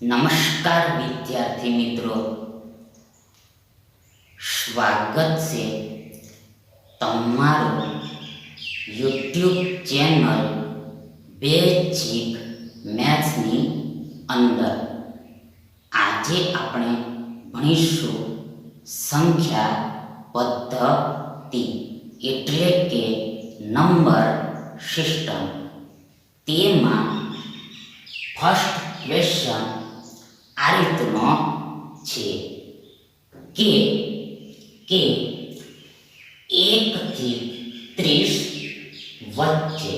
નમસ્કાર વિદ્યાર્થી મિત્રો. સ્વાગત છે તમારું યુટ્યુબ ચેનલ બેઝિક મેથ્સની અંદર. આજે આપણે ભણીશું સંખ્યા પદ્ધતિ એટલે કે નંબર સિસ્ટમ. તેમાં ફર્સ્ટ ક્વેશ્ચન આ રીતનો છે કે કે એકથી ત્રીસ વચ્ચે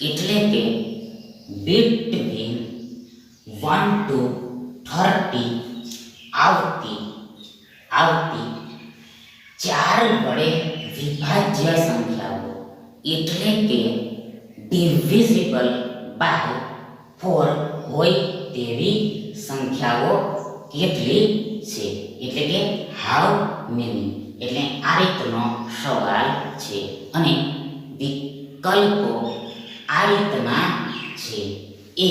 એટલે કે બિટવીન વન ટુ થર્ટી આવતી આવતી ચાર વડે વિભાજ્ય સંખ્યાઓ એટલે કે ડિવિઝિબલ બાય ફોર હોય તેવી સંખ્યાઓ કેટલી છે? એટલે કે હાઉ મેની એટલે આ રીતનો સવાલ છે. અને વિકલ્પો આ રીતના છે. એ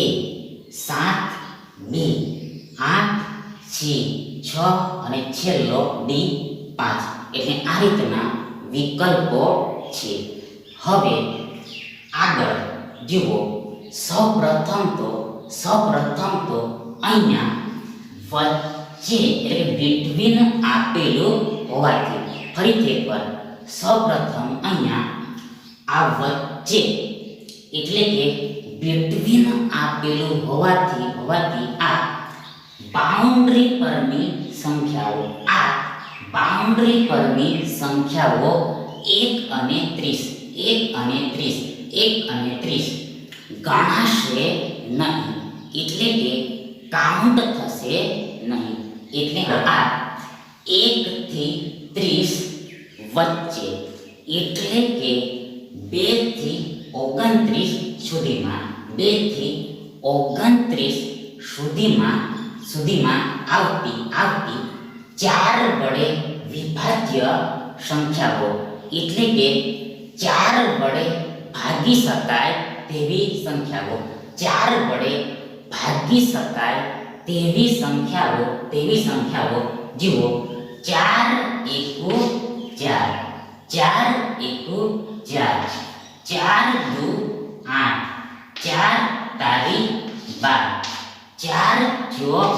સાત, બી, આઠ સી છ અને છેલ્લો ડી પાંચ. એટલે આ રીતના વિકલ્પો છે. હવે આગળ જુઓ. સૌપ્રથમ તો સૌપ્રથમ તો અહીંયા વચ્ચે એટલે કે બિટવીન આપેલું હોવાથી ફરીથી એકવાર સૌપ્રથમ અહીંયા આ વચ્ચે એટલે કે બિટવીન આપેલું હોવાથી હોવાથી આ બાઉન્ડ્રી પરની સંખ્યાઓ, આ બાઉન્ડ્રી પરની સંખ્યાઓ એક અને ત્રીસ, એક અને ત્રીસ, એક અને ત્રીસ ગણાશે નહીં. એટલે કે કાઉન્ટ થશે નહીં એટલે આ એકથી ત્રીસ વચ્ચે એટલે કે બેથી ઓગણત્રીસ સુધીમાં બેથી ઓગણત્રીસ સુધીમાં સુધીમાં આવતી આવતી ચાર વડે વિભાજ્ય સંખ્યાઓ એટલે કે ચાર વડે ભાગી શકાય તેવી સંખ્યાઓ ચાર વડે ભાગી શકાય તેવી સંખ્યાઓ તેવી સંખ્યાઓ જુઓ ચાર એકુ ચાર ચાર એકુ ચાર ચાર દુ આઠ ચાર તારી બાર ચાર ચોક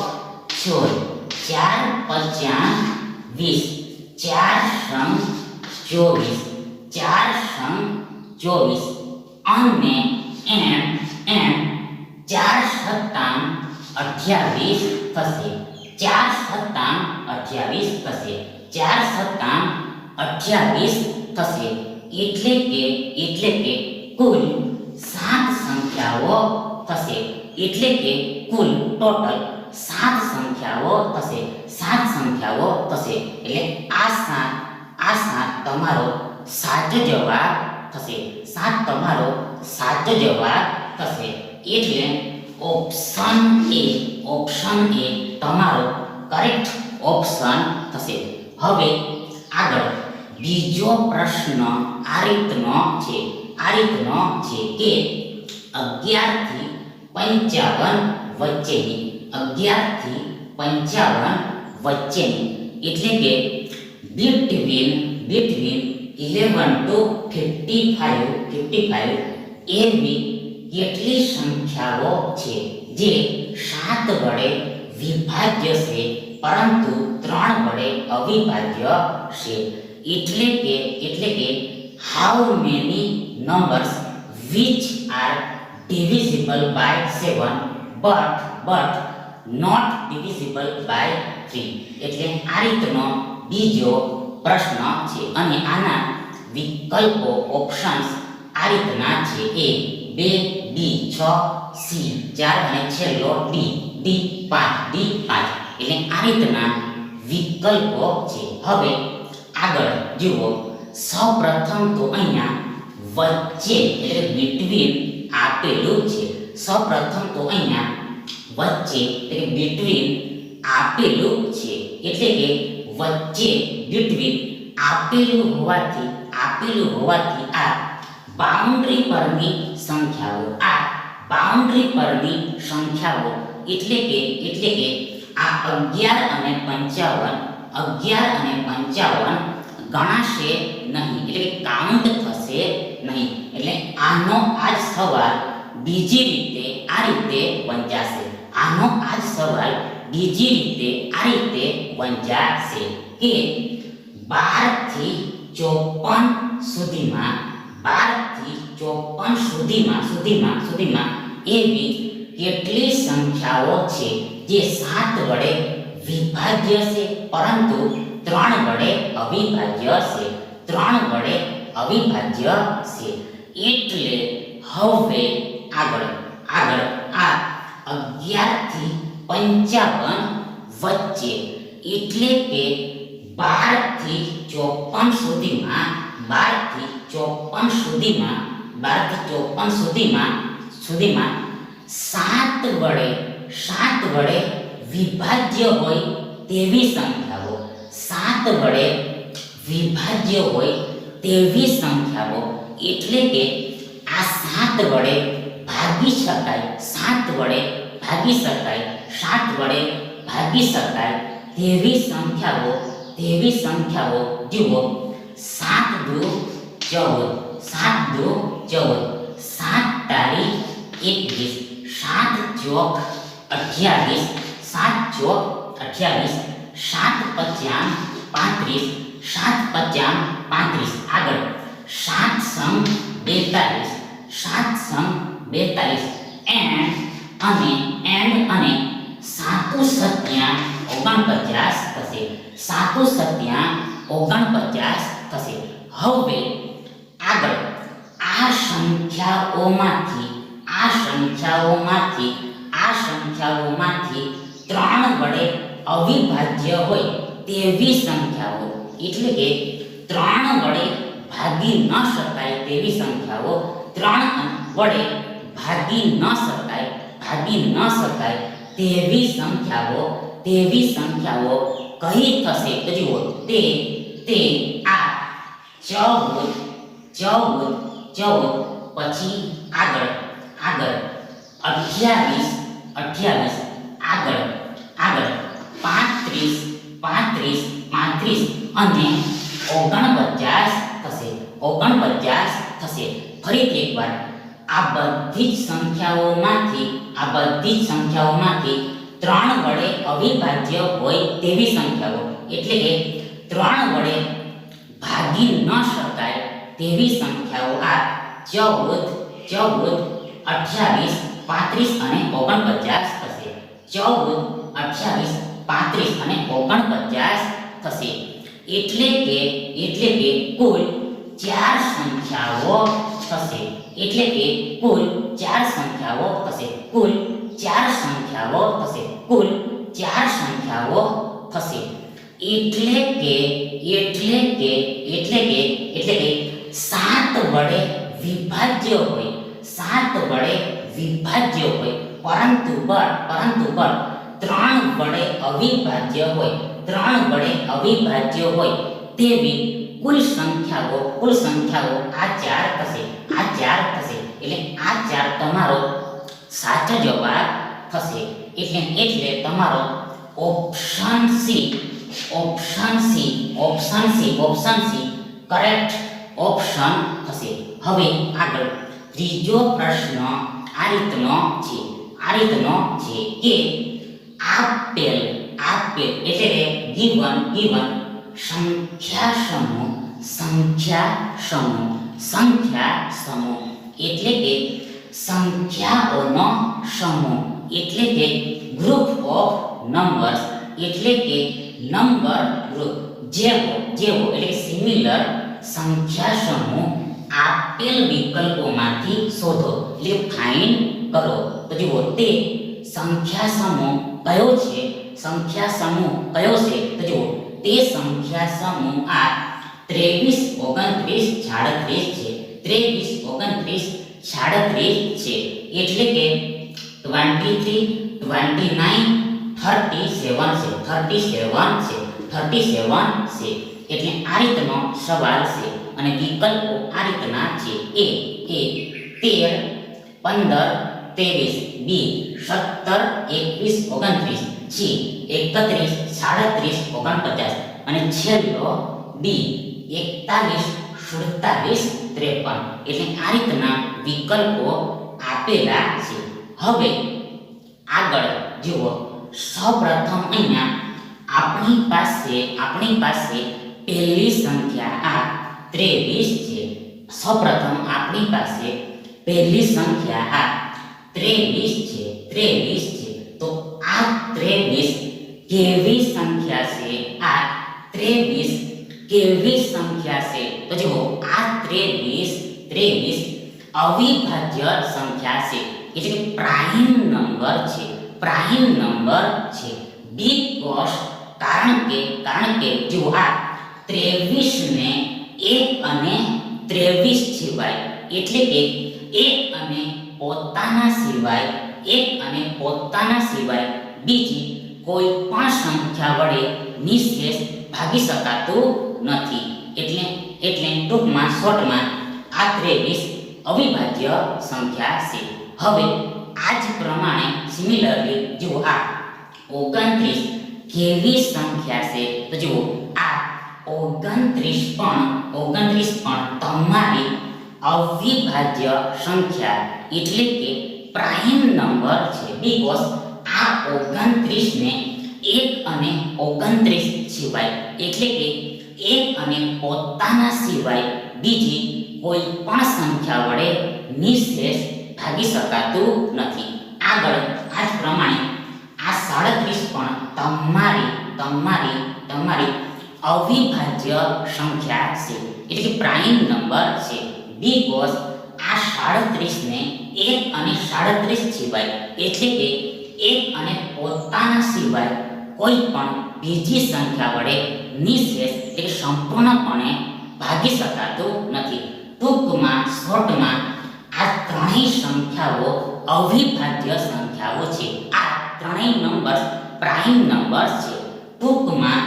સોળ ચાર પચાસ વીસ ચાર સંગ ચોવીસ ચાર સંગ ચોવીસ અને એમ એમ ચાર સત્તામ અઠ્યાવીસ થશે ચાર સત્તામ અઠ્યાવીસ થશે ચાર સત્તામ અઠ્યાવીસ થશે એટલે કે એટલે કે કુલ સાત સંખ્યાઓ થશે એટલે કે કુલ ટોટલ સાત સંખ્યાઓ થશે સાત સંખ્યાઓ થશે એટલે આ સાત આ સાત તમારો સાચો જવાબ થશે સાત તમારો સાચો જવાબ થશે એટલે ઓપ્શન એ ઓપ્શન એ તમારો કરેક્ટ ઓપ્શન થશે. હવે આગળ બીજો પ્રશ્ન આ રીતનો છે, આ રીતનો છે કે અગિયારથી પંચાવન વચ્ચેની અગિયારથી પંચાવન વચ્ચેની, એટલે કે between between eleven to fifty five fifty five એવી કેટલી સંખ્યાઓ છે, જે સાત વડે વિભાજ્ય છે, પરંતુ ત્રણ વડે અવિભાજ્ય છે. એટલે કે એટલે કે how many numbers which are divisible by 7 but but not divisible by 3 એટલે આ રીતનો બીજો પ્રશ્ન છે, અને આના વિકલ્પો ઓપ્શન્સ આ રીતના છે. એ બે બી છ, સી ચાર અને છેલ્લો ડી ડી પાંચ ડી પાંચ. એટલે આ રીતના વિકલ્પો છે. હવે આગળ જુઓ. સૌપ્રથમ તો અહીંયા વચ્ચે, એટલે બિટવીન આપેલું છે. સૌપ્રથમ તો અહીંયા વચ્ચે, એટલે બિટવીન આપેલું છે. એટલે કે વચ્ચે બિટવીન આપેલું હોવાથી આપેલું હોવાથી આ બાઉન્ડ્રી પરની સંખ્યાઓ. આ બાઉન્ડ્રી પરની સંખ્યાઓ એટલે કે એટલે કે આ અગિયાર અને પંચાવન, અગિયાર અને પંચાવન ગણાશે નહીં. એટલે કાઉન્ટ થશે નહીં. એટલે આનો આ સવાલ બીજી રીતે આ રીતે વંચાશે આનો આ સવાલ બીજી રીતે આ રીતે વંચાશે કે બારથી ચોપન સુધીમાં બાર ચોપન સુધીમાં સુધીમાં સુધીમાં એવી કેટલી સંખ્યાઓ છે જે સાત વડે વિભાજ્ય છે, પરંતુ ત્રણ વડે અવિભાજ્ય છે, ત્રણ વડે અવિભાજ્ય છે. એટલે હવે આગળ આગળ, આ અગિયારથી પંચાવન વચ્ચે એટલે કે બારથી ચોપન સુધીમાં બારથી ચોપન સુધીમાં બારથી ચોપન સુધીમાં સુધીમાં સાત વડે સાત વડે વિભાજ્ય હોય તેવી સંખ્યાઓ. સાત વડે વિભાજ્ય હોય તેવી સંખ્યાઓ. એટલે કે આ સાત વડે ભાગી શકાય, સાત વડે ભાગી શકાય, સાત વડે ભાગી શકાય તેવી સંખ્યાઓ તેવી સંખ્યાઓ. જુઓ, સાત દુ ચૌદ સાત દુ ચૌદ સાત તારીખ એકવીસ સાત ચોક અઠ્યાવીસ સાત ચોક અઠ્યાવીસ સાત પચામ પાંત્રીસ સાત પચામ પાંત્રીસ આગળ સાત સમ બેતાલીસ સાત સમ બેતાલીસ એન્ડ અને એન્ડ અને સાતુ સત્યા ઓગણપચાસ થશે સાતુ સત્યા ઓગણપચાસ થશે હવે આગળ. આ સંખ્યાઓમાંથી આ સંખ્યાઓમાંથી આ સંખ્યાઓમાંથી ત્રણ વડે અવિભાજ્ય હોય તેવી સંખ્યાઓ. એટલે કે ત્રણ વડે ભાગી ન શકાય તેવી સંખ્યાઓ. ત્રણ વડે ભાગી ન શકાય, ભાગી ન શકાય તેવી સંખ્યાઓ. તેવી સંખ્યાઓ કઈ થશે. તો જુઓ, તે તે, આ ચૌદ ચૌદ, પછી આગળ આગળ, અઠ્યાવીસ અઠ્યાવીસ, આગળ આગળ, પાંત્રીસ પાંત્રીસ પાંત્રીસ, અને ઓગણપચાસ થશે ઓગણપચાસ થશે. ફરીથી એકવાર, આ બધી જ સંખ્યાઓમાંથી, આ બધી જ સંખ્યાઓમાંથી ત્રણ વડે અવિભાજ્ય હોય તેવી સંખ્યાઓ. એટલે કે ત્રણ વડે ભાગી ન શકાય તેવી સંખ્યાઓ આ ચૌદ ચૌદ અઠ્યાવીસ પાંત્રીસ અને ઓગણપચાસ થશે ચૌદ અઠ્યાવીસ પાંત્રીસ અને ઓગણપચાસ થશે એટલે કે એટલે કે કુલ ચાર સંખ્યાઓ થશે એટલે કે કુલ ચાર સંખ્યાઓ થશે કુલ ચાર સંખ્યાઓ થશે કુલ ચાર સંખ્યાઓ થશે એટલે કે એટલે કે એટલે કે એટલે કે સાત વડે વિભાજ્ય હોય. સાત વડે વિભાજ્ય હોય. પરંતુ બળ પરંતુ બળ, ત્રણ વડે અવિભાજ્ય હોય. ત્રણ વડે અવિભાજ્ય હોય. તેવી કુલ સંખ્યાઓ કુલ સંખ્યાઓ આ ચાર થશે. આ ચાર થશે. એટલે આ ચાર તમારો સાચો જવાબ થશે. એટલે એટલે તમારો option C option C option C option C correct option થશે હવે આગળ. ત્રીજો પ્રશ્ન આ રીતનો છે. આ રીતનો છે કે આપેલ આપેલ એટલે કે ગીવન ગીવન સંખ્યા સમૂહ સંખ્યા સમૂહ સંખ્યા સમૂહ એટલે કે સંખ્યાઓનો સમૂહ એટલે કે ગ્રુપ ઓફ નંબર્સ એટલે કે નંબર ગ્રુપ જેવો જેવો એટલે સિમિલર સંખ્યા સમૂહ આપેલ વિકલ્પોમાંથી શોધો. એટલે ફાઇન્ડ કરો. તો જુઓ, તે સંખ્યા સમૂહ કયો છે? સંખ્યા સમૂહ કયો છે? તો જુઓ, તે સંખ્યા સમૂહ આ ત્રેવીસ ઓગણત્રીસ સાડત્રીસ છે. ત્રેવીસ ઓગણત્રીસ સાડત્રીસ છે. એટલે કે twenty three twenty nine thirty seven છે. થર્ટી સેવન છે. થર્ટી સેવન છે. એટલે આ રીતનો સવાલ છે અને વિકલ્પો આ રીતના છે. એ એ તેર, પંદર, ત્રેવીસ, બી, સત્તર, એકવીસ, ઓગણત્રીસ સી એકત્રીસ, સાડત્રીસ, ઓગણપચાસ અને છેલ્લો ડી એકતાલીસ, સુડતાલીસ, ત્રેપન. એટલે આ રીતના વિકલ્પો આપેલા છે. હવે આગળ જુઓ. સૌપ્રથમ અહીંયા આપણી પાસે આપણી પાસે પહેલી સંખ્યા આ ત્રેવીસ છે. સૌપ્રથમ આપણી પાસે પહેલી સંખ્યા આ ત્રેવીસ છે ત્રેવીસ છે. તો આ ત્રેવીસ કેવી સંખ્યા છે? આ ત્રેવીસ કેવી સંખ્યા છે? તો જુઓ, આ ત્રેવીસ ત્રેવીસ અવિભાજ્ય સંખ્યા છે. એટલે કે પ્રાઇમ નંબર છે, પ્રાઇમ નંબર છે. બીકોઝ કારણ કે કારણ કે જો આ 23 ને 1 અને 23 સિવાય. એટલે કે એક અને પોતાના સિવાય, એક અને પોતાના સિવાય બીજી કોઈ પણ સંખ્યા વડે નિશેષ ભાગી શકાતું નથી. એટલે એટલે ટૂંકમાં, શોર્ટમાં આ 23 અવિભાજ્ય સંખ્યા છે. હવે, આ જ પ્રમાણે સિમિલરલી જુઓ આ ઓગણત્રીસ કેવી સંખ્યા છે? તો જુઓ, આ ઓગણત્રીસ પણ ઓગણત્રીસ પણ તમારી અવિભાજ્ય સંખ્યા એટલે કે પ્રાઇમ નંબર છે. બીકોઝ આ ઓગણત્રીસ ને એક અને ઓગણત્રીસ સિવાય, એટલે કે એક અને પોતાના સિવાય બીજી કોઈ પણ સંખ્યા વડે નિશેષ ભાગી શકાતું નથી. આગળ આ પ્રમાણે આ સાડત્રીસ પણ તમારી તમારી તમારી અવિભાજ્ય સંખ્યા છે. એટલે કે પ્રાઇમ નંબર છે. બીકોઝ આ સાડત્રીસ ને એક અને સાડત્રીસ સિવાય, એટલે કે એક અને પોતાના સિવાય કોઈ પણ બીજી સંખ્યા વડે નિશેષ એટલે સંપૂર્ણપણે ભાગી શકાતું નથી. ટૂંકમાં શોર્ટમાં આ ત્રણેય સંખ્યાઓ અવિભાજ્ય સંખ્યાઓ છે. આ ત્રણેય નંબર પ્રાઇમ નંબર છે. ટૂંકમાં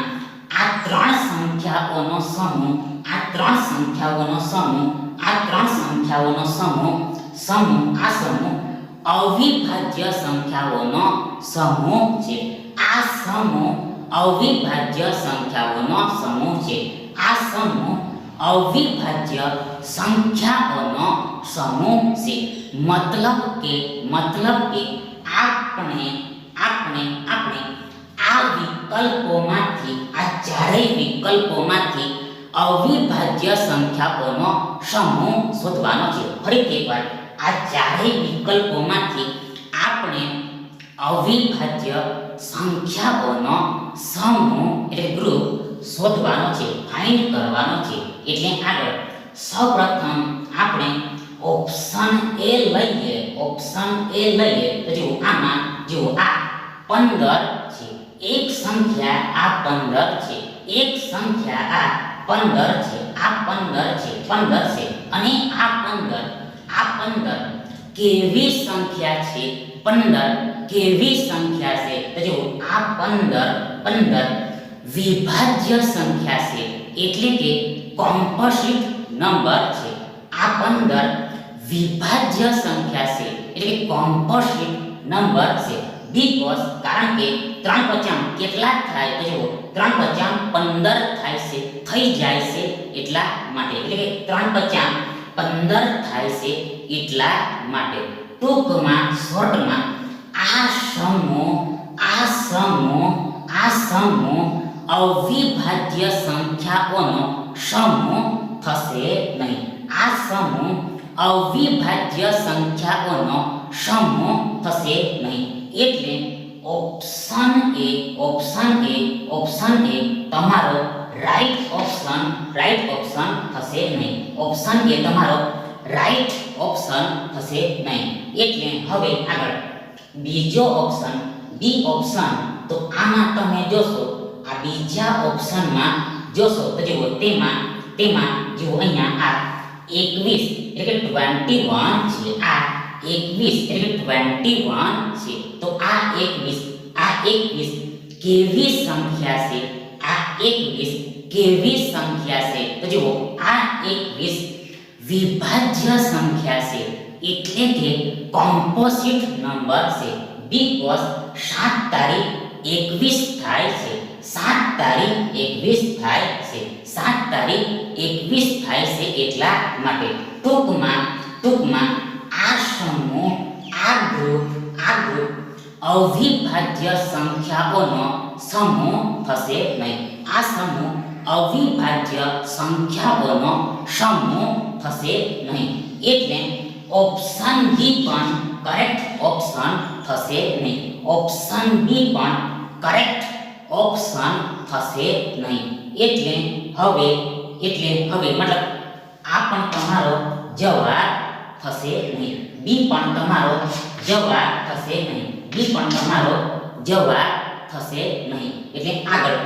આ ત્રણ સંખ્યાઓનો સમૂહ, આ ત્રણ સંખ્યાઓનો સમૂહ, આ ત્રણ સંખ્યાઓનો સમૂહ સમૂહ, આ સમૂહ, અવિભાજ્ય સંખ્યાઓનો સમૂહ છે. આ સમૂહ અવિભાજ્ય સંખ્યાઓનો સમૂહ છે. આ સમૂહ અવિભાજ્ય સંખ્યાઓનો સમૂહ છે. મતલબ કે મતલબ કે આપણે આપણે આપણે આ વિકલ્પોમાંથી, આ ચારેય વિકલ્પોમાંથી અવિભાજ્ય સંખ્યાઓનો સમૂહ શોધવાનો છે. ફરીથી એકવાર, આ ચારેય વિકલ્પોમાંથી આપણે અવિભાજ્ય સંખ્યાઓનો સમૂહ એટલે ગ્રુપ શોધવાનો છે ફાઇન્ડ કરવાનો છે. એટલે આગળ, સૌપ્રથમ આપણે ઓપ્શન એ લઈએ ઓપ્શન એ લઈએ. તો જુઓ, આમાં, જુઓ, આ પંદર છે. એક સંખ્યા આ પંદર છે. એક સંખ્યા આ પંદર છે. આ પંદર છે. પંદર છે. અને આ પંદર આ પંદર કેવી સંખ્યા છે? પંદર કેવી સંખ્યા છે? તો જો આ પંદર પંદર વિભાજ્ય સંખ્યા છે. એટલે કે કોમ્પોઝિટ નંબર છે. આ પંદર વિભાજ્ય સંખ્યા છે. એટલે કે કોમ્પોઝિટ નંબર છે. બીકોઝ કારણ કે ત્રણ પચામ કેટલા થાય તો જુઓ, ત્રણ પચામ પંદર થાય છે, થઈ જાય છે એટલા માટે. એટલે કે ત્રણ પચામ પંદર થાય છે એટલા માટે. ટૂંકમાં, શોર્ટમાં, આ સમૂહ આ સમૂહ આ સમૂહ અવિભાજ્ય સંખ્યાઓનો સમૂહ થશે નહીં. આ સમૂહ અવિભાજ્ય સંખ્યાઓનો સમૂહ થશે નહીં. એટલે option A option A option A તમારો રાઈટ ઓપ્શન રાઈટ ઓપ્શન થશે નહીં. ઓપ્શન એ તમારો રાઈટ ઓપ્શન થશે નહીં. એટલે હવે આગળ. બીજો ઓપ્શન બી ઓપ્શન તો આમાં તમે જોશો, આ બીજા ઓપ્શનમાં જોશો, તો જુઓ, તેમાં તેમાં જુઓ, અહીંયા આ એકવીસ, એટલે કે ટ્વેન્ટી વન છે. આ એકવીસ, એટલે કે ટ્વેન્ટી વન છે. તો આ એકવીસ આ એકવીસ કેવી સંખ્યા છે? આ એકવીસ કેવી સંખ્યા છે? તો જુઓ, આ એકવીસ વિભાજ્ય સંખ્યા છે, એટલે કે કોમ્પોઝિટ નંબર છે બીકોઝ સાત તારીખ એકવીસ થાય છે, સાત તારીખ એકવીસ થાય છે, સાત તારીખ એકવીસ થાય છે એટલા માટે. ટૂંકમાં ટૂંકમાં આ સમૂહ, આ ગ્રુપ આ ગ્રુપ અવિભાજ્ય સંખ્યાઓનો સમૂહ થશે નહીં આ સમૂહ અવિભાજ્ય સંખ્યાઓનો સમૂહ થશે નહીં એટલે ઓપ્શન બી પણ કરેક્ટ ઓપ્શન થશે નહીં ઓપ્શન બી પણ કરેક્ટ ઓપ્શન થશે નહીં એટલે હવે એટલે હવે મતલબ આ પણ તમારો જવાબ થશે નહીં બી પણ તમારો જવાબ થશે નહીં બી પણ તમારો જવાબ થશે નહીં. એટલે આગળ.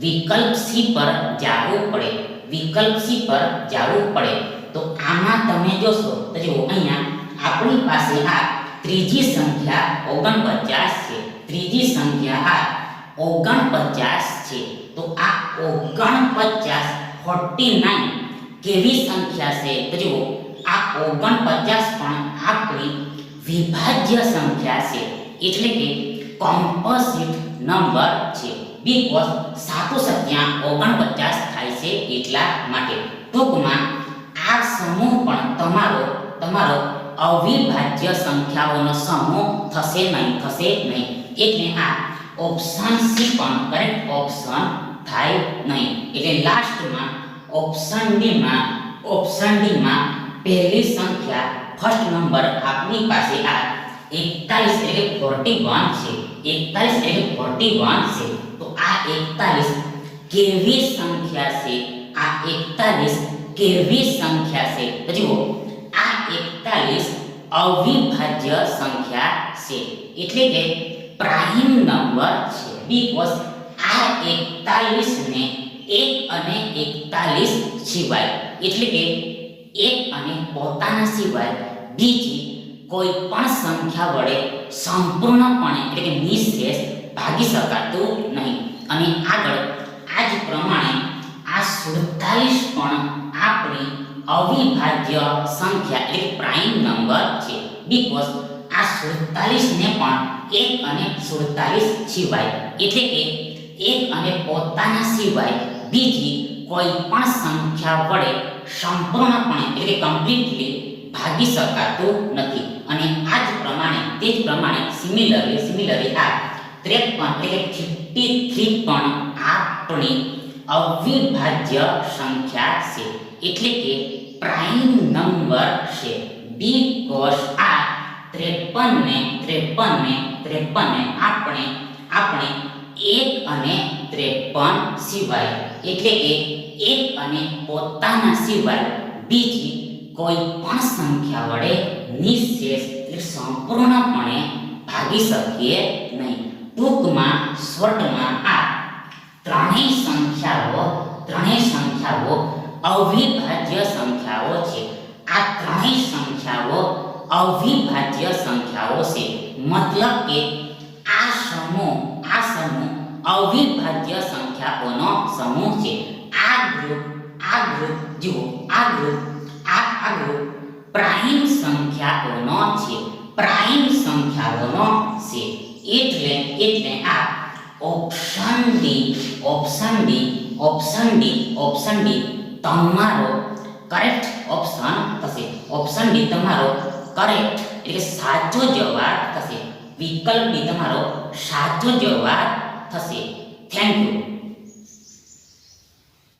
વિકલ્પ સી પર જવું પડે. વિકલ્પ સી પર જવું પડે. તો આમાં તમે જોશો તો જુઓ, અહીંયા આપણી પાસે આ ત્રીજી સંખ્યા ઓગણપચાસ છે. ત્રીજી સંખ્યા આ ઓગણપચાસ છે. તો આ ઓગણપચાસ ફોર્ટી નાઇન કેવી સંખ્યા છે? તો જુઓ, આ ઓગણપચાસ પણ આપણી વિભાજ્ય સંખ્યા છે. એટલે કે કોમ્પોઝિટ નંબર છે. બીકોઝ સાતો સંખ્યા ઓગણપચાસ થાય છે એટલા માટે. ટૂંકમાં આ સમૂહ પણ તમારો તમારો અવિભાજ્ય સંખ્યાઓનો સમૂહ થશે નહીં થશે નહીં. એટલે આ ઓપ્શન સી પણ કરેક્ટ ઓપ્શન થાય નહીં. એટલે લાસ્ટમાં ઓપ્શન ડી માં ઓપ્શન ડી માં પહેલી સંખ્યા ફર્સ્ટ નંબર આપની પાસે આ એકતાલીસ એટલે ફોર્ટી વન છે. એકતાલીસ એટલે ફોર્ટી વન છે. તો આ એકતાલીસ કેવી સંખ્યા છે? આ એકતાલીસ કેવી સંખ્યા છે? તો જુઓ, આ એકતાલીસ અવિભાજ્ય સંખ્યા છે. એટલે કે પ્રાઇમ નંબર છે. બીકોઝ આ એકતાલીસ ને એક અને એકતાલીસ સિવાય, એટલે કે એક અને પોતાના સિવાય, બીજી કોઈ પણ સંખ્યા વડે સંપૂર્ણપણે એટલે કે નિશેષ ભાગી શકાતું નહીં. અને આગળ આ જ પ્રમાણે આ સુડતાલીસ પણ આપણી અવિભાજ્ય સંખ્યા એટલે પ્રાઇમ નંબર છે. બીકોઝ આ સુડતાલીસ ને પણ એક અને સુડતાલીસ સિવાય, એટલે કે એક અને પોતાના સિવાય બીજી કોઈ પણ સંખ્યા વડે સંપૂર્ણપણે એટલે કમ્પ્લીટલી ભાગી શકાતું નથી. અને આ જ પ્રમાણે તે જ પ્રમાણે સિમિલરલી સિમિલરલી આ ત્રેપન એટલે કે ફિફ્ટી થ્રી પણ આપણી અવિભાજ્ય સંખ્યા છે. એટલે કે પ્રાઇમ નંબર છે. બીકોઝ આ ત્રેપન ને ત્રેપન ને ત્રેપન ને આપણે આપણે એક અને ત્રેપન સિવાય, એટલે કે એક અને પોતાના સિવાય બીજી કોઈ પણ સંખ્યા વડે નિશેષ એટલે સંપૂર્ણપણે ભાગી શકીએ નહીં. ટૂંકમાં શોર્ટમાં આ ત્રણેય સંખ્યાઓ ત્રણેય સંખ્યાઓ અવિભાજ્ય સંખ્યાઓ છે. આ ત્રણેય સંખ્યાઓ અવિભાજ્ય સંખ્યાઓ છે. મતલબ કે આ સમૂહ આ સમૂહ અવિભાજ્ય સંખ્યાઓનો સમૂહ છે. આ ગ્રુપ આ ગ્રુપ જુઓ, આ ગ્રુપ આ આ ગ્રુપ પ્રાઇમ સંખ્યાઓનો છે પ્રાઇમ સંખ્યાઓનો છે એટલે એટલે આ option D option D option D option D તમારો કરેક્ટ ઓપ્શન થશે ઓપ્શન ડી તમારો કરેક્ટ એટલે સાચો જવાબ થશે વિકલ્પ ડી તમારો સાચો જવાબ થશે થેન્ક યુ